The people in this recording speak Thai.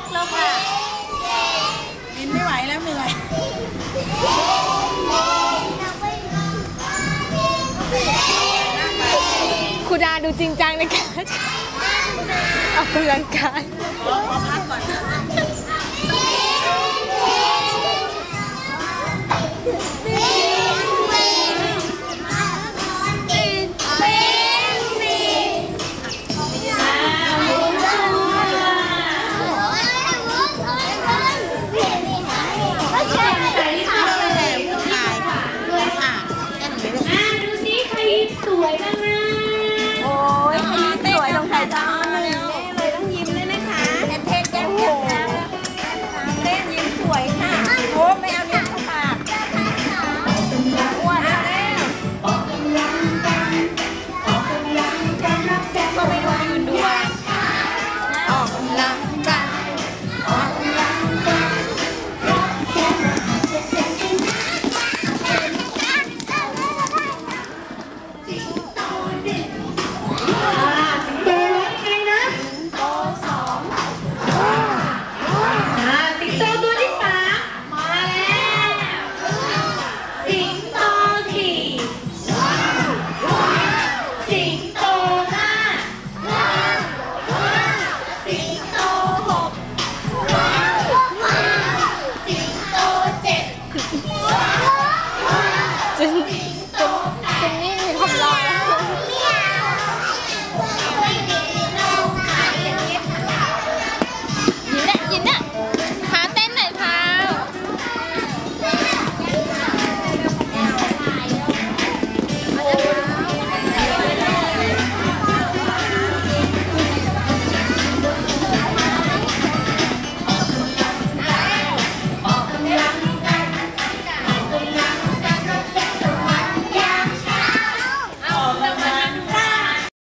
กแล้วค่ะ บินไม่ไหวแล้วเหนื่อยคุณดาดูจริงจังในกาะออกกำลังกายขอพักก่อน ดูสิใครสวยมากโอ้ยสวยตรงสายตา